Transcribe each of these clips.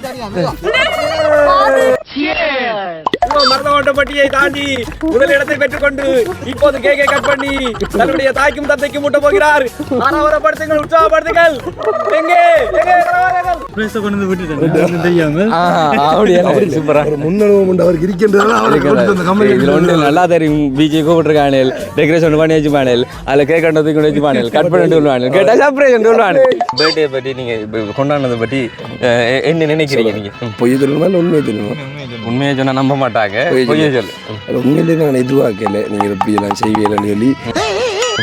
对。மருதவட்டப்பட்டியை தாண்டி முதல் இடத்தை பெற்றுக்கொண்டு இப்போது கேக்கை கட் பண்ணி தன்னுடைய தாய்க்கும் தந்தைக்கும் முட்ட போகிறார். ஆரவரப்படுத்துங்கள் உற்சாகப்படுத்துங்கள். எங்கே? நல்லா தெரியும். பிஜே கூப்பிட்டுருக்கானே டெக்கரேஷன் பண்ணி வச்சு பானேல் அதில் கேக் கொண்டு வச்சு பானேல் கட் பண்ணிட்டு கேட்டா சர்ப்ரைஸ் வருவானே பர்த்டே பற்றி நீங்க இப்ப கொண்டாடுனதை பற்றி என்ன நினைக்கிறீங்க நீங்க. பொய் தெரியுமா உண்மையை சொன்னா நம்ப மாட்டாங்க. பொய் பொய்யை சொல்லு. உண்மையிலேயே நான் எதிர்பார்க்கல. நீங்கள் இப்படி எல்லாம் செய்வீங்கன்னு சொல்லி.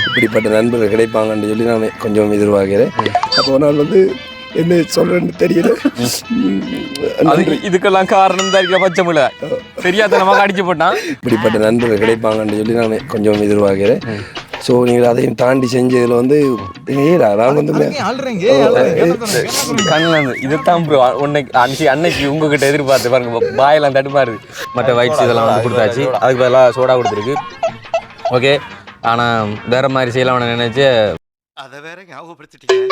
இப்படிப்பட்ட நண்பர்கள் கிடைப்பாங்கன்னு சொல்லி நான் கொஞ்சம் எதிர்பார்க்கிறேன் அப்போ நான் வந்து என்ன சொல்றேன்னு தெரியல. அது இதுக்கெல்லாம் காரணம் தான் இருக்கிற பச்சை முளை தெரியாதனமாக அடிச்சு போட்டான். இப்படிப்பட்ட நண்பர்கள் கிடைப்பாங்கன்னு சொல்லி நான் கொஞ்சம் எதிர்பார்க்கிறேன் ஸோ நீங்கள் அதையும் தாண்டி செஞ்சதில் வந்து ஏடா நான் வந்து கண்ணில் இதுதான் ப்ரோ உன்னைக்கு அன்னைக்கு அன்னைக்கு உங்ககிட்ட எதிர்பார்த்து பாருங்க பாயெல்லாம் தடுமாறுது. மற்ற ஒயிட்ஸ் இதெல்லாம் வந்து கொடுத்தாச்சு. அதுக்கு பதிலாக சோடா கொடுத்துருக்கு. ஓகே. ஆனால் வேற மாதிரி செய்யலாம்னு நினைச்சு அதை வேற ஞாபகப்படுத்திட்டீங்க.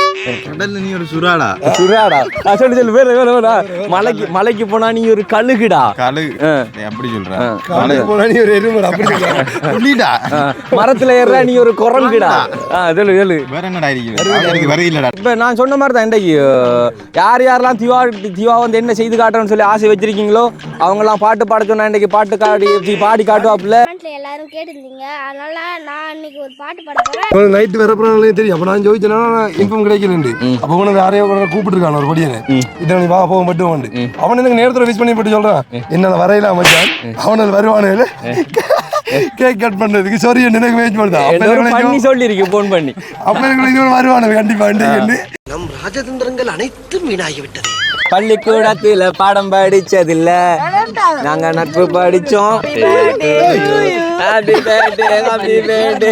கடல்ல நீ ஒரு சுறாடா? சுறாடா? ஆ, சொல்லு சொல்லு வேற வேற வேற. மலைக்கு மலைக்கு போனா நீ ஒரு கழுகுடா. கழு ஆ. எப்படி சொல்ற. காலையில் போனால் நீ ஒரு எருமடா அப்படி ஆ, மரத்துல ஏற நீ ஒரு குரங்குடா. சொல்லு சொல்லு. வேற என்னடா இருக்குது எனக்கு வரையிலடா இப்போ நான் சொன்ன மாதிரி தான் இன்றைக்கு யார் யாரெல்லாம் திவா திவா வந்து என்ன செய்து காட்டுறேன்னு சொல்லி ஆசை வச்சிருக்கீங்களோ அவங்கெல்லாம் பாட்டு பாட சொன்னா இன்றைக்கு பாட்டு காடி பாடி காட்டுவாப்புல. கமெண்ட்ல எல்லாரும் கேட்டிருந்தீங்க. அதனால நான் இன்னைக்கு ஒரு பாட்டு பாட போறேன். நைட்டு வரப்போனாலே தெரியும். அப்போ நான் கிடைக்கலண்டு அப்போ உனக்கு யாரையோ கூட கூப்பிட்டுருக்கான் ஒரு படியனை இதை நீ வா போக மட்டும் உண்டு அவன் எனக்கு நேரத்தில் விஷ் பண்ணி போட்டு சொல்றான் என்னால் வரையில மச்சான் அவனால் வருவானே கேக் கட் பண்றதுக்கு சாரி எனக்கு வெயிட் பண்ணுதான் அப்போ என்ன பண்ணி எனக்கு சொல்லியிருக்கு ஃபோன் பண்ணி அப்போ எனக்கு இன்னொரு வருவானு கண்டிப்பா நம் ராஜதந்திரங்கள் அனைத்தும் வீணாகிவிட்டது பள்ளிக்கூடத்துல பாடம் படிச்சதில்ல நாங்க நட்பு படிச்சோம் happy birthday happy birthday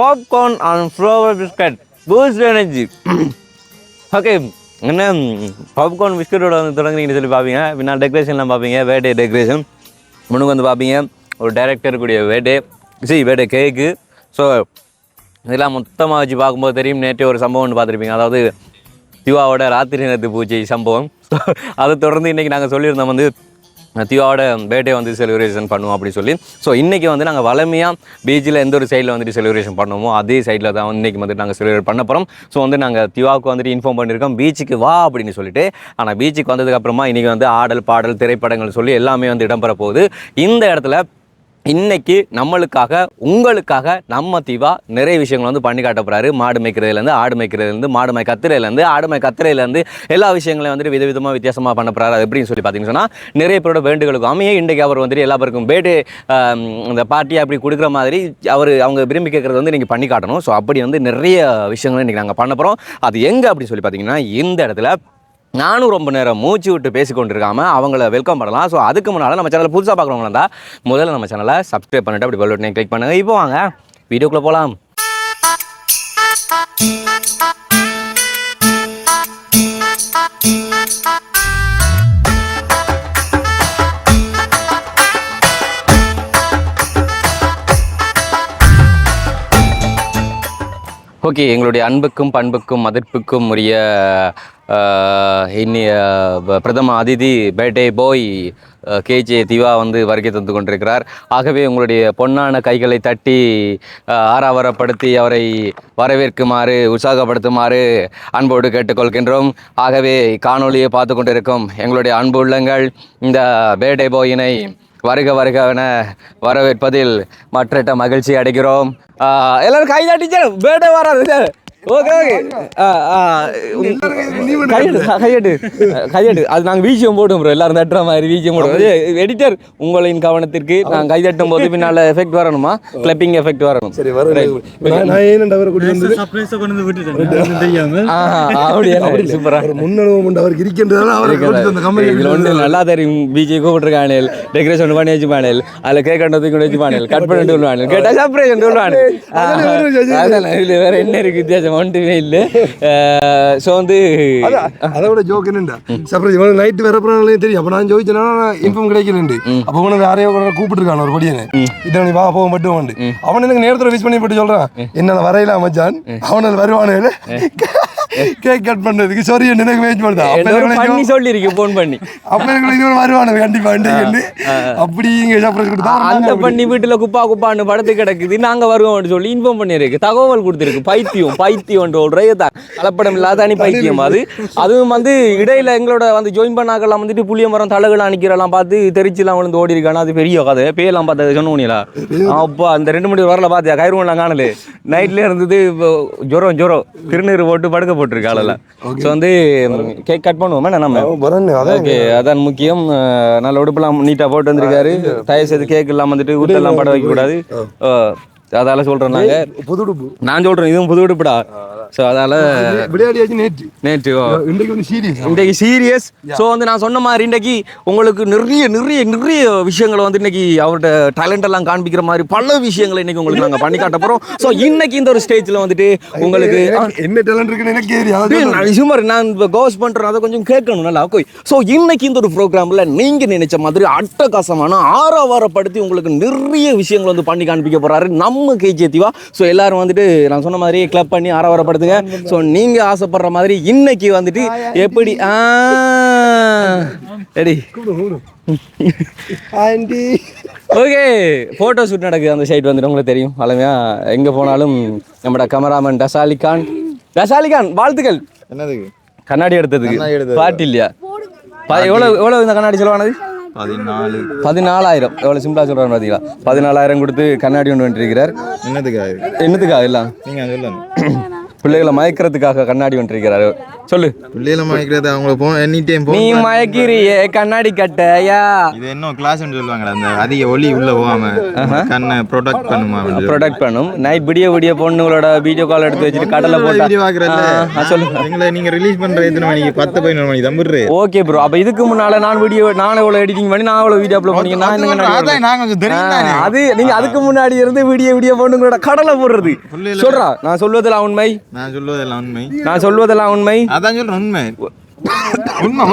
Popcorn and flower biscuit Boost energy okay என்ன பாப்கார்ன் பிஸ்கட்டோட வந்து தொடங்குறீங்கன்னு சொல்லி பார்ப்பீங்க பின்னால் டெக்கரேஷன்லாம் பார்ப்பீங்க வேட்டே டெக்கரேஷன் முன்னுக்கு வந்து பார்ப்பீங்க ஒரு டைரக்டர் கூடிய வேட்டே சி வேட்டே கேக்கு ஸோ இதெல்லாம் மொத்தமாக வச்சு பார்க்கும்போது தெரியும். நேற்று ஒரு சம்பவம் ஒன்று பார்த்துருப்பீங்க. அதாவது சிவாவோட ராத்திரி நேரத்து பூஜை சம்பவம். அதை தொடர்ந்து இன்றைக்கி நாங்கள் சொல்லியிருந்தோம் வந்து தியோட பேர்டே வந்து செலிப்ரேஷன் பண்ணுவோம் அப்படின்னு சொல்லி. ஸோ இன்றைக்கி வந்து நாங்கள் வளமையாக பீச்சில் எந்த ஒரு சைடில் வந்துட்டு செலிப்ரேஷன் பண்ணுவோமோ அதே சைடில் தான் வந்து இன்றைக்கி வந்துட்டு நாங்கள் செலிப்ரேட் பண்ண போகிறோம் ஸோ வந்து நாங்கள் திவாவுக்கு வந்துட்டு இன்ஃபார்ம் பண்ணியிருக்கோம் பீச்சுக்கு வா அப்படின்னு சொல்லிட்டு. ஆனால் பீச்சுக்கு வந்ததுக்கப்புறமா இன்றைக்கி வந்து ஆடல் பாடல் திரைப்படங்கள் சொல்லி எல்லாமே வந்து இடம்பெற போகுது. இந்த இடத்துல இன்னைக்கு நம்மளுக்காக உங்களுக்காக நம்ம தீவா நிறைய விஷயங்கள் வந்து பண்ணி காட்ட போகிறாரு மாடு மேய்க்கிறதுலேருந்து ஆடு மேய்க்கிறதுலேருந்து மாடு மை கத்துறையிலேருந்து ஆடு மேய் கத்துறையிலேருந்து எல்லா விஷயங்களையும் வந்துட்டு விதவிதமாக வித்தியாசமாக பண்ண போகிறாரு அது எப்படின்னு சொல்லி பார்த்தீங்கன்னு சொன்னால் நிறைய பேரோட வேண்டுகளுக்கும் அமைய இன்றைக்கு அவர் வந்துட்டு எல்லா பேருக்கும் பேட்டு இந்த பார்ட்டியை அப்படி கொடுக்குற மாதிரி அவர் அவங்க விரும்பி கேட்குறது வந்து நீங்கள் பண்ணி காட்டணும். ஸோ அப்படி வந்து நிறைய விஷயங்களை இன்றைக்கி நாங்கள் பண்ண போகிறோம் அது எங்கே அப்படி சொல்லி பார்த்தீங்கன்னா இந்த இடத்துல நானும் ரொம்ப நேரம் மூச்சு விட்டு பேசி கொண்டிருக்காம அவங்கள வெல்கம் பண்ணலாம். ஸோ அதுக்கு முன்னால் நம்ம சேனலை புதுசாக பார்க்குறவங்களா இருந்தால் முதல்ல நம்ம சேனலை சப்ஸ்கிரைப் பண்ணிட்டு அப்படி பெல் பட்டனை கிளிக் பண்ணுங்கள் இப்போ வாங்க வீடியோக்குள்ளே போகலாம் ஓகே எங்களுடைய அன்புக்கும் பண்புக்கும் மதிப்புக்கும் உரிய இன்னி ப- பிரதம அதிதி பேட்டே போய் கேஜே திவா வந்து வருகை தந்து கொண்டிருக்கிறார். ஆகவே உங்களுடைய பொன்னான கைகளை தட்டி ஆஹ், ஆரவாரப்படுத்தி அவரை வரவேற்குமாறு உற்சாகப்படுத்துமாறு அன்போடு கேட்டுக்கொள்கின்றோம். ஆகவே காணொளியை பார்த்து கொண்டிருக்கும் எங்களுடைய அன்பு உள்ளங்கள் இந்த பேட்டே போயினை வருக வருக என வரவேற்பதில் மற்ற மகிழ்ச்சி அடைகிறோம். எல்லாரும் கை தட்டிச்சு பேட்டே வராது ஓகே ஓகே ஆ, ஆ, உம், கையெடு கையெடு. கையெடு. அது நாங்கள் வீசியம் போடுவோம் ப்ரோ எல்லாரும் தட்டுற மாதிரி வீசியம் போடுவோம். எடிட்டர் உங்களின் கவனத்திற்கு நான் கை தட்டும் போது பின்னால எஃபெக்ட் வரணுமா? கிளப்பிங் எஃபெக்ட் வரணும். சரி நல்லா தெரியும். பிஜே கூப்பிட்டுருக்கானேல் டெக்கரேஷன் பண்ணி வச்சு பானேல் அதுல கேக் கண்டதுக்கு கூட வச்சு பானேல் கட் பண்ணிட்டு விடுவானேல் கேட்டா சர்ப்ரைஸ் இதுல வேற என்ன இருக்கு வித்தியாசம்? ஒன்றுமே இல்லை. ஸோ வந்து அதை விட ஜோக் என்னண்டா சர்ப்ரைஸ் இவனுக்கு நைட்டு வரப்புறாங்களே தெரியும். அப்ப நான் ஜோதிச்சேன்னா இன்ஃபார்ம் கிடைக்கலண்டு அப்ப உனக்கு யாரையோ கூப்பிட்டுருக்கான் ஒரு படியனை. இதை நீ வா போக மட்டும் வந்து அவன் எனக்கு நேரத்துல விஷ் பண்ணி போட்டு சொல்றான் என்னால வரையில மச்சான். அவனால் வருவானே. கேக் கட் பண்றதுக்கு சாரி எனக்கு ஒரு எனக்கு பண்ணி சொல்லியிருக்கு ஃபோன் பண்ணி. அப்ப எனக்கு இது வருவானு கண்டிப்பா இன்றைக்கு அப்படி சர்ப்ரைஸ் கொடுத்தா அந்த பண்ணி வீட்டுல குப்பா குப்பான்னு படுத்து கிடக்குது நாங்க வருவோம்னு சொல்லி இன்ஃபார்ம் பண்ணிருக்கு தகவல் கொடுத்துருக்கு பைத்தியம் பைத்தியம் சொல்றே தான் கலப்படம் இல்லாத தனி பைத்தியம் அது. அதுவும் வந்து இடையில எங்களோட வந்து ஜாயின் பண்ணாக்கெல்லாம் வந்துட்டு புளிய மரம் தலகுல அணிக்கிறலாம் பார்த்து தெரிச்சுலாம் விழுந்து ஓடி இருக்கானா அது பெரிய கதை. பேயெல்லாம் பார்த்தது சொன்னீங்களா அப்பா அந்த ரெண்டு மணி வரல பார்த்தியா கயிறுலாம் காணல. நைட்ல இருந்தது ஜுரம் ஜுரம். திருநீர் போட்டு படுக்க போட்டிருக்கு ஆளெல்லாம் ஸோ வந்து கேக் கட் பண்ணுவோமே நம்ம? ஓகே அதான் முக்கியம். நல்ல உடுப்பெல்லாம் நீட்டா போட்டு வந்திருக்காரு. தயவு செய்து கேக் எல்லாம் வந்துட்டு உட்டெல்லாம் பட வைக்க கூடாது. அஹ் அதால சொல்றோம் நாங்க. புது உடுப்பு. நான் சொல்றேன் இதுவும் புது உடுப்புடா. ஸோ அதால விளையாடியாச்சு நேற்று. நேற்று. இன்றைக்கு வந்து சீரியஸ் இன்றைக்கு சீரியஸ் ஸோ வந்து நான் சொன்ன மாதிரி இன்றைக்கு உங்களுக்கு நிறைய நிறைய நிறைய விஷயங்களை வந்து இன்னைக்கு அவர்கிட்ட டேலண்ட் எல்லாம் காண்பிக்கிற மாதிரி பல விஷயங்களை இன்னைக்கு உங்களுக்கு நாங்கள் பண்ணி காட்ட போறோம். ஸோ இன்னைக்கு இந்த ஒரு ஸ்டேஜ்ல வந்துட்டு உங்களுக்கு என்ன டேலண்ட் இருக்குன்னு எனக்கு தெரியாது. டேய், நான் இப்போ கோஸ் பண்றேன் அதை கொஞ்சம் கேட்கணும் நல்லா ஓகே ஸோ இன்னைக்கு இந்த ஒரு ப்ரோக்ராம்ல நீங்க நினைச்ச மாதிரி அட்டகாசமான ஆரவாரப்படுத்தி உங்களுக்கு நிறைய விஷயங்கள் வந்து பண்ணி காண்பிக்க போறாரு நம்ம கேஜிஎத்திவா ஸோ எல்லாரும் வந்துட்டு நான் சொன்ன மாதிரி கிளப் பண்ணி ஆரவாரப்படுத்துங்க ஸோ நீங்க ஆசைப்படுற மாதிரி இன்னைக்கு வந்துட்டு எப்படி? ஆ. Ready aunty. Okay photo shoot நடக்குது அந்த சைட் வந்துட்டு. உங்களுக்கு தெரியும். அழமையா எங்கே போனாலும் நம்மட கமராமன் டசாலிகான் டசாலிகான் வாழ்த்துக்கள். என்னதுக்கு கண்ணாடி எடுத்ததுக்கு. பாட்டு இல்லையா? எவ்வளவு எவ்வளவு இந்த கண்ணாடி செலவானது பதினாலு. பதினாலாயிரம். எவ்வளவு சிம்பிளா சொல்றாரு பாத்தீங்களா? பதினாலாயிரம் கொடுத்து கண்ணாடி ஒன்று வந்துருக்கிறார் என்னதுக்கு என்னத்துக்காக இல்ல நீங்க சொல்லணும் பிள்ளைகளை மயக்கிறதுக்காக கண்ணாடி வந்துருக்கிறாரு சொல்லு. பிள்ளையில மயக்கிறது அவங்கள போ எனி டைம் நீ மயக்கிறியே கண்ணாடி கட்டையா இது என்ன கிளாஸ்னு சொல்லுவாங்கடா அந்த அதிக ஒளி உள்ள போகாம கண்ணை ப்ரொடெக்ட் பண்ணுமா ப்ரொடக்ட் பண்ணும். நைட் விடிய விடிய பொண்ணுங்களோட வீடியோ கால் எடுத்து வச்சுட்டு கடலை போட்டா வீடியோ சொல்லு. எங்களை நீங்க ரிலீஸ் பண்ற எத்தனை மணிக்கு? பத்து பதினொரு மணிக்கு தம்பிடுறே ஓகே ப்ரோ அப்ப இதுக்கு முன்னால நான் வீடியோ நான் எவ்வளவு எடிட்டிங் பண்ணி நான் எவ்வளவு வீடியோ அப்லோட் பண்ணி நான் என்ன கண்ணாடி அதான் நான் கொஞ்சம் தெரியும் தானே. ஆ, அது நீங்க அதுக்கு முன்னாடி இருந்து வீடியோ வீடியோ பொண்ணுங்களோட கடலை போடுறது. சொல்றா. நான் சொல்வதெல்லாம் உண்மை நான் சொல்லுவதெல்லாம் உண்மை. நான் சொல்வதெல்லாம் உண்மை. அதான் சொல்றேன் உண்மை. உண்மை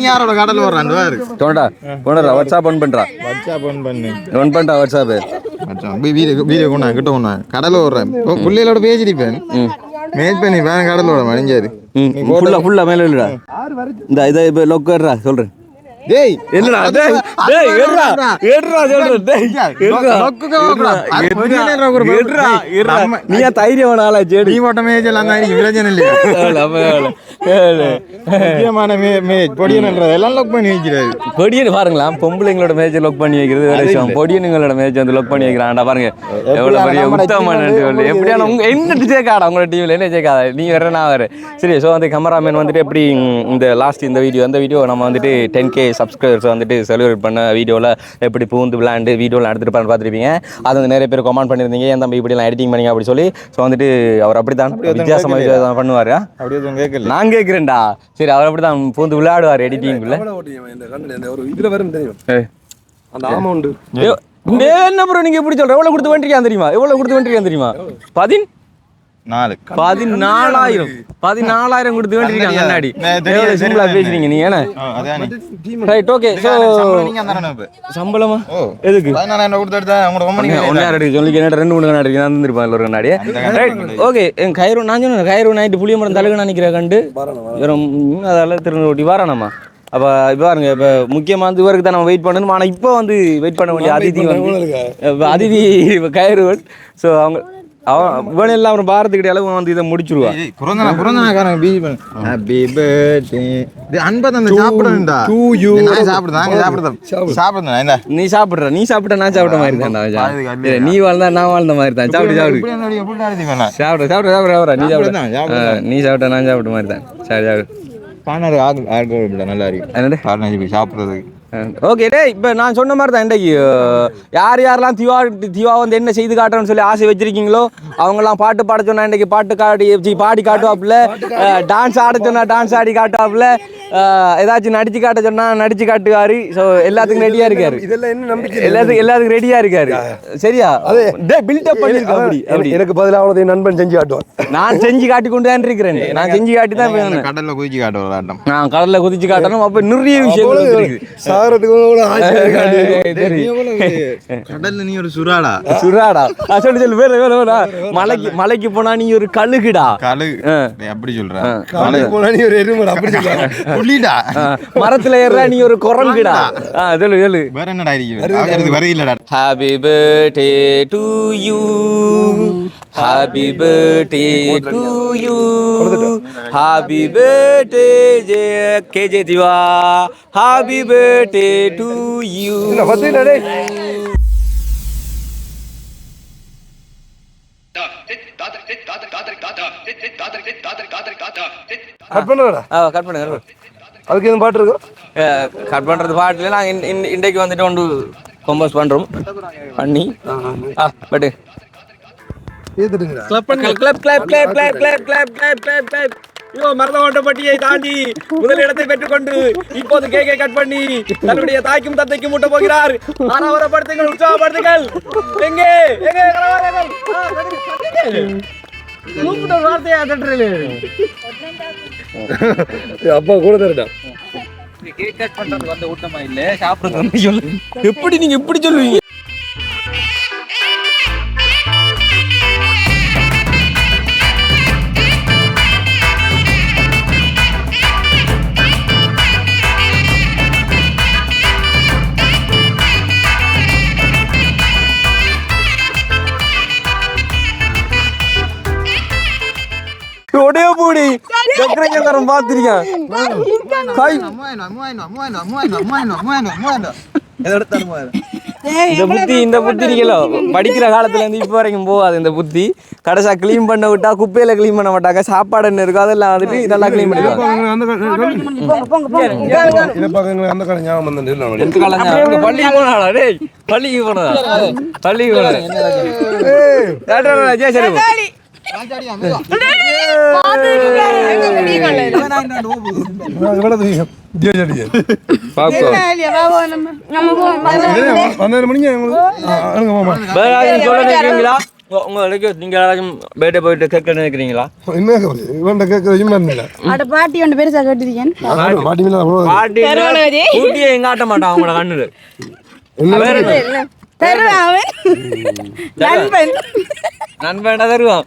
நீ யாரோட கடல் வர்றான் பாரு. தோண்டா வாட்ஸ்அப் ஒன் பண்றா. வாட்ஸ்அப் ஆன் பண்ணு. ஒன் பண்ணிட்டா வாட்ஸ்அப் வீடியோ வீடியோ கொண்டா கிட்ட கொண்டா கடல் வர்றேன் பிள்ளைகளோட பேசிருப்பேன் மேட் பண்ணி வேன் கடல் வர மணிஞ்சாரு ஃபுல்லா ஃபுல்லா மேல இல்லடா இந்த இதை இப்போ லொக்கர்ரா சொல்றேன். டேய் என்னடா டேய் டேய் சொல்றேன் ஏறா நம்ம- நீ தைரியமான ஆளா சேடி நீ போட்ட மேஜ் எல்லாம் தான் எனக்கு பிரச்சனை இல்லையா? முக்கியமான மே மேஜ் பொடியன்ன்றது எல்லாம் லொக் பண்ணி வைக்கிறாரு. பொடியன் பாருங்களா பொம்பளைங்களோட மேஜ் லொக் பண்ணி வைக்கிறது வேற விஷயம். பொடியனுங்களோட மேஜ் வந்து லொக் பண்ணி வைக்கிறான்டா பாருங்க. எவ்வளவு பெரிய உத்தமன் எப்படியான உங்க என்ன சேர்க்காடா உங்களோட டீம்ல என்ன சேர்க்காத நீ வேற நான் வேற. சரி ஸோ கேமராமேன் வந்துட்டு எப்படி இந்த லாஸ்ட் இந்த வீடியோ அந்த வீடியோ நம்ம வந்துட்டு டென் கே சப்ஸ்கிரைபர்ஸ் வந்துட்டு செலிப்ரேட் பண்ண வீடியோவில் எப்படி பூந்து விளையாண்டு வீடியோவில் எடுத்துட்டு பார்த்துருப்பீங்க. அது வந்து நிறைய பேர் கமெண்ட் பண்ணியிருந்தீங்க ஏன் தம்பி இப்படிலாம் எடிட்டிங் பண்ணீங்க? அப்படி சொல்லி. ஸோ வந்துட்டு அவர் அப்படி தான் வித்தியாசமாக வித்தியாசம் பண்ணுவார். அப்படியே நான் கேட்குறேன்டா. சரி அவர் அப்படி தான் பூந்து விளையாடுவார் எடிட்டிங்குள்ள ஒரு இதுல வரும் தெரியும்? அந்த ஆமை உண்டு என்ன ப்ரோ நீங்க எப்படி சொல்ற? எவ்வளவு கொடுத்து வந்துருக்கான் தெரியுமா? எவ்வளவு கொடுத்து வந்துருக்கான் தெரியுமா? பதின் நாலு. பதினாலாயிரம். பதினாலாயிரம் கொடுத்து வேண்டியிருக்காங்க கண்ணாடி. சிம்பிளா. பேசுறீங்க நீ ஏன்னா. ரைட் ஓகே ஸோ சம்பளம் நீங்க எதுக்கு? பதினாலாயிரம் கொடுத்து எடுத்தா உங்களோட மணிக்கு ஒன்னு யார் சொல்லி என்ன? ரெண்டு மூணு கண்ணாடி நான் தந்துருப்பேன் ஒரு கண்ணாடி ரைட் ஓகே என் கயிறு நான் சொன்னேன் கயிறு நைட்டு புளிய மரம் தலைக்கு நினைக்கிற கண்டு. வெறும் ம், அதால திருநூறு ஓட்டி வாரானாமா அப்போ இப்போ பாருங்க இப்போ முக்கியமாக வந்து இவருக்கு தான் நம்ம வெயிட் பண்ணணும் ஆனால் இப்போ வந்து வெயிட் பண்ண வேண்டிய அதிதி வந்து அதிதி கயிறு ஸோ அவங்க அவன் இவன் எல்லாம் அவன் பாரத்துக்கிட்ட அளவு வந்து இதை முடிச்சிருவா. புறந்தனா புறந்தனாக்காரன் பிஜி பண்ணு. ஹாப்பி பர்த்டே இது அன்பா தந்த. நான் சாப்பிடுறேன் சாப்பிடுறேன் இந்த. நீ சாப்பிடுற நீ சாப்பிட்ட நான் சாப்பிட்ட மாதிரி. ஏய், நீ வாழ்ந்தா நான் வாழ்ந்த மாதிரி தான். சாப்பிடு சாப்பிடு. சாப்பிடு சாப்பிடு சாப்பிடு சாப்பிடு நீ சாப்பிடு. நீ சாப்பிட்ட நான் சாப்பிட்ட மாதிரி தான். சரி சாப்பிடு. பானாரு ஆகு ஆகு இப்படி நல்லா இருக்கு. சாப்பிடுறதுக்கு. ஓகே டேய் இப்போ நான் சொன்ன மாதிரி தான் இன்றைக்கு யார் யாரெல்லாம் திவா திவா வந்து என்ன செய்து காட்டணும்னு சொல்லி ஆசை வச்சிருக்கீங்களோ அவங்கெல்லாம் பாட்டு பாட சொன்னா இன்றைக்கு பாட்டு காடி சி, பாடி காட்டுவாப்புல டான்ஸ் ஆட சொன்னா டான்ஸ் ஆடி காட்டுவாப்புல ஏதாச்சும் நடிச்சு காட்ட சொன்னா நடிச்சு காட்டுவாரு. ஸோ எல்லாத்துக்கும் ரெடியா இருக்காரு. இதெல்லாம் என்ன நம்பிக்கை எல்லாத்துக்கும் எல்லாத்துக்கும் ரெடியா இருக்காரு. சரியா? டேய் பில்டப் பண்ணிருக்க அப்படி அப்படி. எனக்கு பதிலாக அவனது என் நண்பன் செஞ்சு காட்டுவான் நான் செஞ்சு காட்டி கொண்டு தான் இருக்கிறேன். நான் செஞ்சு காட்டி தான் கடல்ல குதிச்சு ஆட்டம். நான் கடல்ல குதிச்சு காட்டணும். அப்ப நிறைய விஷயங்கள் இருக்குது சாகிறதுக்கு கூட ஆசையா இருக்காது. கடல்ல நீ ஒரு சுறாடா? சுறாடா. ஆ, சொல்லு சொல்லு வேற வேற வேற. மலைக்கு மலைக்கு போனா நீ ஒரு கழுகுடா. கழு. ஆ. டேய், அப்படி சொல்ற. காலைக்கு போனா நீ ஒரு எருமடா அப்படி ஆ, மரத்துல ஏற நீ ஒரு குரங்குடா. சொல்லு சொல்லு. வேற என்னடா இருக்கு? வர இல்லடா. Happy birthday to you happy birthday to you happy birthday J K J Diva happy birthday to you cut பண்ணுறடா ஆ கட் பண்ணு கட் பண்ணு அதுக்கு எதுவும் பாட்டு இருக்கா கட் பண்ணுறது பாட்டில் நாங்கள் இன்றைக்கு வந்துட்டு ஒன்று கம்போஸ் பண்ணுறோம் பண்ணி ஆ பட்டு ஏத்துட்டுங்கடா club club club club club club club club club club இதோ மருதவண்டப்பட்டியை தாண்டி முதல் இடத்தை பெற்றுக்கொண்டு இப்போது கேக்கை கட் பண்ணி தன்னுடைய தாய்க்கும் தந்தைக்கும் முட்ட போகிறார். ஆறாவரப்படுத்துங்கள் உற்சாகப்படுத்துங்கள். எங்கே? எங்கே. கூப்பிட்ட வார்த்தையா அப்பா கூட தரடா கேக் கட் பண்ணுறது வந்து ஊட்டமா இல்லை? சாப்பிட்றது எப்படி நீங்கள் எப்படி சொல்லுவீங்க? ஒடே பூடி டெக்கரேஷன் தரம் பார்த்துருக்கேன்? கை இந்த புத்தி இந்த புத்தி இருக்கலோ? படிக்கிற காலத்துல இருந்து இப்போ வரைக்கும் போகாது இந்த புத்தி. கடைசா க்ளீன் பண்ண விட்டா குப்பையில க்ளீன் பண்ண மாட்டாங்க. சாப்பாடு என்ன இருக்கோ அதெல்லாம் வந்துட்டு இதெல்லாம் க்ளீன் பண்ணிடுவாங்க. பள்ளிக்கு டேய் பள்ளிக்கு போனதா உங்களுக்கு நீங்க யாராச்சும் பேட்டை போயிட்டு கேட்க நினைக்கிறீங்களா என்ன இவன்ட கேட்கறது பாட்டி மாட்டான் அவங்களோட கண்ணுல என்ன நண்பன். நண்பன். தருவான்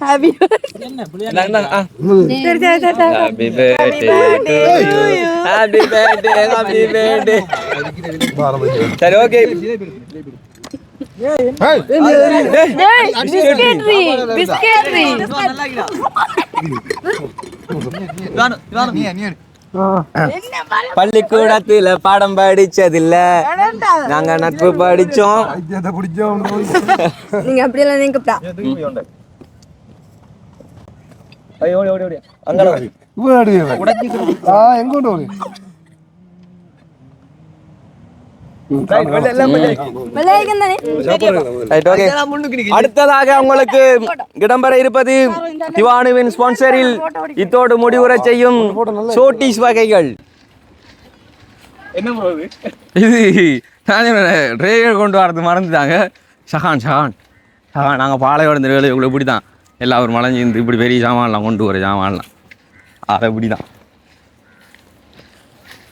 happy happy birthday happy birthday happy birthday ശരി ഓക്കെ. ബിസ്ക്കറ്റ് ബിസ്ക്കറ്റ് பள்ளிக்கூடத்துல பாடம் படிச்சதில்ல. நாங்க நட்பு படிச்சோம். நீங்க அப்படி எல்லாம் நீங்கப்பா அங்க எங்க கொண்டு அடுத்ததாக உங்களுக்கு இடம்பெற இருப்பது திவானுவின் ஸ்பான்சரில் இத்தோடு முடிவுரை செய்யும் சோட்டிஸ் வகைகள் இது நானே ட்ரேகர் கொண்டு வரது மறந்துட்டாங்க ஷஹான் ஷஹான் ஷஹான் நாங்கள் பாலையோட வேலை இவ்வளோ இப்படி தான் எல்லா ஒரு மலைஞ்சு இருந்து இப்படி பெரிய சாமான்லாம் கொண்டு வர சாமான்லாம் அதை இப்படி தான்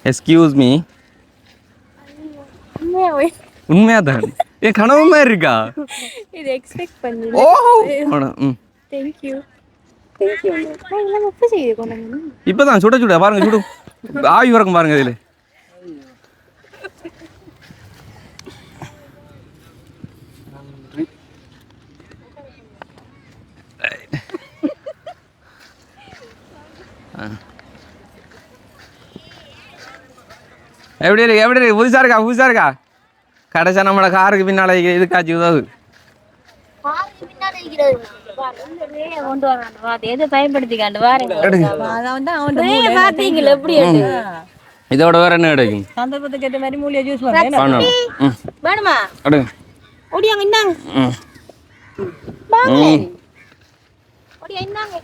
எஸ்கியூஸ் மீ உண்மையாவே. உண்மையா தான் என் கனவு மாதிரி இருக்கா? இது எக்ஸ்பெக்ட் பண்ணி ஓ ம். செய்து கொண்டாங்க இப்பதான் சுட சுட. பாருங்க சுடு. ஆவி வரக்கும் பாருங்க இதுல. எப்படி இருக்கு எப்படி இருக்கு? புதுசா இருக்கா புதுசா இருக்கா? கடைசியா நம்மளோட காருக்கு பின்னால இதுக்காச்சும் உதவு. இதோட வேற என்ன கிடைக்கும்? சந்தர்ப்பத்துக்கு ஏற்ற மாதிரி மூலியை ஜூஸ் பண்ணணும் வேணுமா? அடுங்க ஓடியாங்க இந்தாங்க. ஓடியா இந்தாங்க.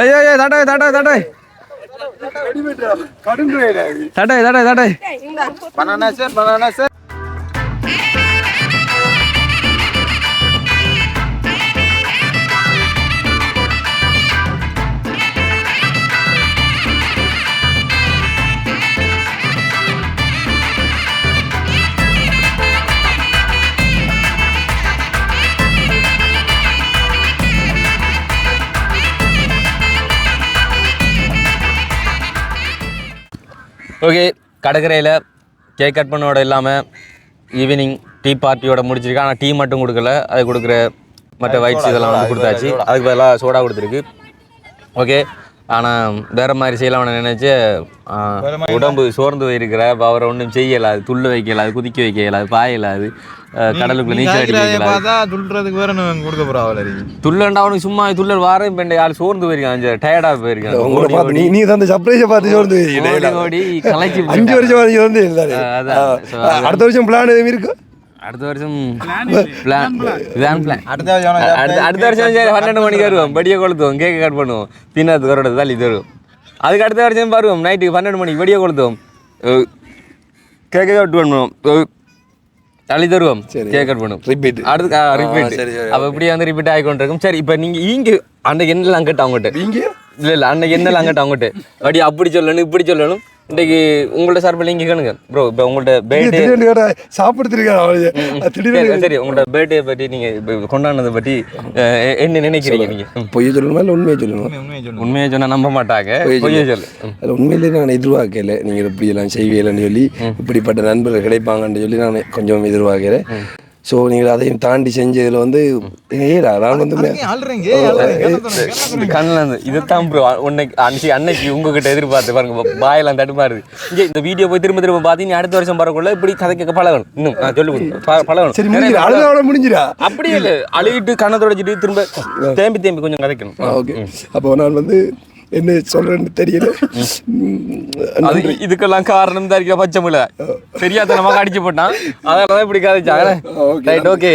ஐயோ ஐயோ தட்டாய் தட்டாய் தட்டாய் தட்டாய் தட்டாய் banana sir banana sir okay கடற்கரையில் கேக் கட் பண்ணோட இல்லாமல் ஈவினிங் டீ பார்ட்டியோட முடிச்சிருக்கு ஆனால் டீ மட்டும் கொடுக்கல. அது கொடுக்குற மற்ற வைட்ஸ் இதெல்லாம் வந்து கொடுத்தாச்சு. அதுக்கு பதிலாக சோடா கொடுத்துருக்கு. ஓகே ஆனால் வேற மாதிரி செய்யலாம்னு நினைச்சு உடம்பு சோர்ந்து போயிருக்கிற அப்ப அவரை ஒன்றும் செய்யலாது துள்ள வைக்கலாது குதிக்க வைக்கலாது பாயலாது கடலுக்குள்ள நீச்சல் அடிக்க வைக்கலாது பார்த்தா துள்றதுக்கு வேற என்ன கொடுக்க போறா அவளை துள்ளண்டா அவனுக்கு சும்மா துள்ளல் வாரம் இப்போ யார் சோர்ந்து போயிருக்கான் டயர்டாக போயிருக்கான். நீ நீ தான் சர்ப்ரைஸை பார்த்து சோர்ந்து ஓடி ஓடி கலைச்சு அஞ்சு வருஷம் வந்து அடுத்த வருஷம் பிளான் எதுவும் இருக்கு? அடுத்த வருஷம் பிளான் இதான் பிளான் அடுத்த வருஷம் அடுத்த அடுத்த வருஷம் சரி பன்னெண்டு மணிக்கு வருவோம் படியை கொளுத்துவோம் கேக் கட் பண்ணுவோம் தின்னது கரோட தள்ளி தருவோம் அதுக்கு அடுத்த வருஷம் வருவோம் நைட்டுக்கு பன்னெண்டு மணிக்கு வெடியை கொளுத்துவோம் கேக் கட் பண்ணுவோம் தள்ளி தருவோம் சரி. கேக் கட் பண்ணுவோம் ரிப்பீட் அடுத்து ரிப்பீட் அப்போ இப்படியே வந்து ரிப்பீட் ஆகிக்கொண்டிருக்கும் சரி இப்போ நீங்கள் இங்கே அன்றைக்கு என்னெல்லாம் கேட்ட அவங்ககிட்ட இங்கே இல்லை இல்லை அன்னைக்கு என்னெல்லாம் அங்கிட்ட அவங்ககிட்ட அப்படி அப்படி சொல்லணும் இப்படி சொல்லணும். இன்றைக்கு உங்கள்ட்ட சார்பில் இங்கே கேளுங்க. ப்ரோ இப்போ உங்கள்ட்ட அவரு? திடீர்னு சரி உங்களோட பர்த்டே பற்றி நீங்கள் இப்போ கொண்டாடுனதை பற்றி அஹ், என்ன நினைக்கிறீங்க நீங்கள் பொய்ய சொல்லணுமா இல்லை உண்மையை சொல்லணுமா? உண்மையை சொன்னால் நம்ப மாட்டாங்க. பொய் பொய்யை சொல்லு. அது உண்மையிலே நான் எதிர்பார்க்கல. நீங்கள் இப்படி எல்லாம் செய்வீங்கன்னு சொல்லி இப்படிப்பட்ட நண்பர்கள் கிடைப்பாங்கன்னு சொல்லி நான் கொஞ்சம் எதிர்பார்க்கிறேன். ஸோ நீங்கள் அதையும் தாண்டி செஞ்சதில் வந்து ஏடா நான் வந்து கண்ணில் இருந்து இதுதான் ப்ரோ உன்னைக்கு அன்னைக்கு அன்னைக்கு உங்ககிட்ட எதிர்பார்த்து பாருங்க பாயெல்லாம் தடுமாறுது. இங்கே இந்த வீடியோ போய் திரும்ப திரும்ப பார்த்து நீ அடுத்த வருஷம் வரக்குள்ள இப்படி கதை கேட்க பழகணும். இன்னும் நான் சொல்லி பழகணும். சரி முடிஞ்சிடா அழுதாவோட முடிஞ்சிடா அப்படி இல்லை அழுகிட்டு கண்ணை தொடச்சிட்டு திரும்ப தேம்பி தேம்பி கொஞ்சம் கதைக்கணும். ஓகே. அப்போ நான் வந்து என்ன சொல்றேன்னு தெரியல. அது இதுக்கெல்லாம் காரணம் தான் இருக்க பச்சை முளை தெரியாதனமாக அடிச்சு போட்டான் அதனால தான் இப்படி கதைச்சாங்க ரைட் ஓகே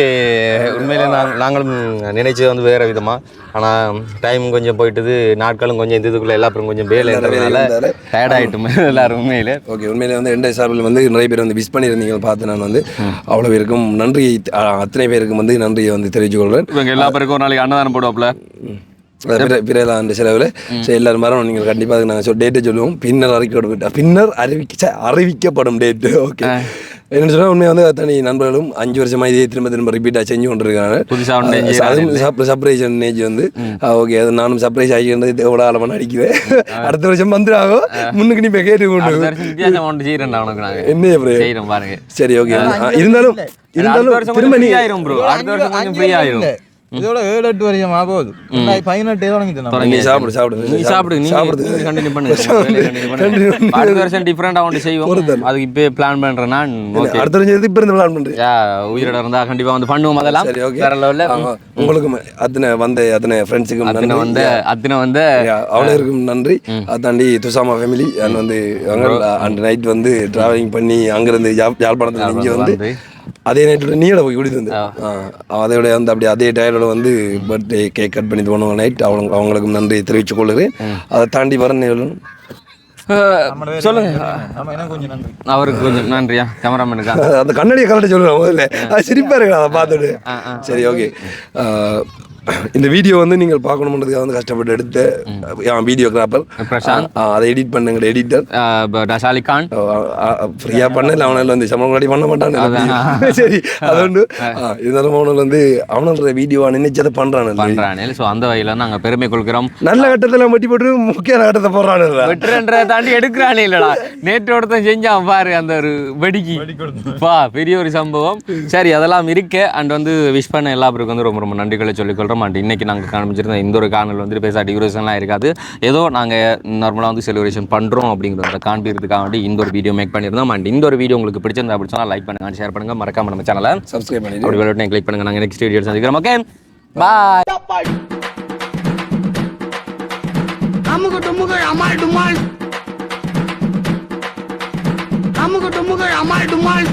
உண்மையிலே நாங்கள் நாங்களும் நினைச்சது வந்து வேற விதமா. ஆனால் டைம் கொஞ்சம் போயிட்டுது நாட்களும் கொஞ்சம் இந்த இதுக்குள்ள எல்லா பேரும் கொஞ்சம் வேலை இருந்ததுனால டயர்ட் ஆகிட்டோம் எல்லாரும் உண்மையிலே. ஓகே உண்மையிலே வந்து ரெண்டு சார்பில் வந்து நிறைய பேர் வந்து விஷ் பண்ணியிருந்தீங்க. பார்த்து நான் வந்து அவ்வளோ பேருக்கும் நன்றி. அத்தனை பேருக்கும் வந்து நன்றியை வந்து தெரிவித்துக் கொள்வேன் இவங்க எல்லா பேருக்கும் ஒரு நாளைக்கு அன்னதானம் போடுவாப்ல பிற அந்த செலவில். சரி எல்லாரும் வரணும். நீங்கள் கண்டிப்பாக அதுக்கு நாங்கள் டேட்டை சொல்லுவோம். பின்னர் அறிக்கை பின்னர் அறிவிக்க அறிவிக்கப்படும் டேட்டு ஓகே என்ன சொன்னால் உண்மையாக வந்து அத்தனை நண்பர்களும் அஞ்சு வருஷமா இதே திரும்ப திரும்ப ரிப்பீட்டாக செஞ்சு கொண்டிருக்காங்க. அதுவும் சர்ப்ரைஸ் நேஜ் வந்து. ஓகே அது நானும் சர்ப்ரைஸ் ஆகியிருந்தது எவ்வளோ ஆழமாக நடிக்கிறேன் அடுத்த வருஷம் வந்துடாகும் முன்னுக்கு நீ இப்போ கேட்டு கொண்டு என்ன பாருங்க. சரி ஓகே இருந்தாலும் இருந்தாலும் திரும்ப நீ ஆயிரும் ப்ரோ அடுத்த வருஷம் கொஞ்சம் ஃப்ரீ ஆயிரும். இதோட ஏழு எட்டு வருஷம் ஆகுது ரெண்டாயிரத்தி பதினெட்டு தொடங்கிட்டு நீ சாப்பிடு சாப்பிடு நீ சாப்பிடு நீ கண்டினியூ. அடுத்த வருஷம் டிஃப்ரெண்டாக ஒன்று செய்வோம் அதுக்கு இப்போ பிளான் பண்ணுறேன் நான் ஓகே அடுத்த வருஷம் இப்போ இருந்து பிளான் பண்ணுறேன் யா உயிரோட இருந்தா கண்டிப்பா வந்து பண்ணுவோம் அதெல்லாம் வேற லெவல்ல உங்களுக்கும் அத்தனை வந்த அத்தனை ஃப்ரெண்ட்ஸுக்கும் அத்தனை வந்து அத்தனை வந்து அவ்வளோருக்கும் நன்றி அதை தாண்டி துசாமா ஃபேமிலி அண்ட் வந்து அங்கே அண்ட் நைட் வந்து டிராவலிங் பண்ணி அங்கேருந்து யாழ்ப்பாணத்தில் இங்கே வந்து. அதே நைட்டோட நீட போய் குடித்து அதோட வந்து அப்படி அதே டயரோட வந்து பர்த்டே கேக் கட் பண்ணி போனவங்க நைட் அவங்க அவங்களுக்கும் நன்றி தெரிவித்துக் கொள்கிறேன் அதை தாண்டி வரணும் அஹ், சொல்லுங்க. அவருக்கு கொஞ்சம் நன்றியா கேமராமேனுக்கா அந்த கண்ணாடியை கலட்ட சொல்லுவேன் முதல்ல. அது சிரிப்பா இருக்கு அதை பார்த்துட்டு. சரி ஓகே இந்த வீடியோ வந்து நீங்கள் பார்க்கணுன்றதுக்காக வந்து கஷ்டப்பட்டு எடுத்த என் வீடியோகிராஃபர் பிரசாந்த். அதை எடிட் பண்ணுங்க எடிட்டர் ஷாலிகான் ஃப்ரீயா பண்ண இல்லை அவனால வந்து சம்பளம் முன்னாடி பண்ண மாட்டான். சரி அது ஒன்று இருந்தாலும் அவனால வந்து அவனோட வீடியோ நினைச்சதை பண்றான் பண்றானே ஸோ அந்த வகையில் நாங்கள் பெருமை கொள்கிறோம். நல்ல கட்டத்துல மட்டி போட்டு முக்கிய கட்டத்தை போடுறானு வெட்டுறன்றதை தாண்டி எடுக்கிறானே இல்லடா. நேற்று ஒருத்தன் செஞ்சான் பாரு அந்த ஒரு வெடிக்கி. பா பெரிய ஒரு சம்பவம். சரி அதெல்லாம் இருக்கு. அண்ட் வந்து விஷ் பண்ண எல்லா பேருக்கும் வந்து ரொம்ப ரொம்ப நன்றிகளை சொல்லிக்கொள்கிறோம் அண்ட் இன்னைக்கு நாங்கள் காமிச்சிருந்த இந்த ஒரு காணல் வந்து பேசா டியூரேஷன்லாம் இருக்காது. ஏதோ நாங்கள் நார்மலாக வந்து செலிப்ரேஷன் பண்ணுறோம் அப்படிங்கிறத காண்பிக்கிறதுக்காக வேண்டி இந்த ஒரு வீடியோ மேக் பண்ணியிருந்தோம். அண்ட் இந்த ஒரு வீடியோ உங்களுக்கு பிடிச்சிருந்தா அப்படி சொன்னால் லைக் பண்ணுங்க ஷேர் பண்ணுங்க. மறக்காம நம்ம சேனலை சப்ஸ்கிரைப் பண்ணி அப்படி விளையாட்டு கிளிக் பண்ணுங்க. நாங்கள் நெக்ஸ்ட் வீடியோ சந்திக்கிறோம். ஓகே பாய் அமுக டுமுக அமால் டுமால். அமுக டுமுக அமால் டுமால்.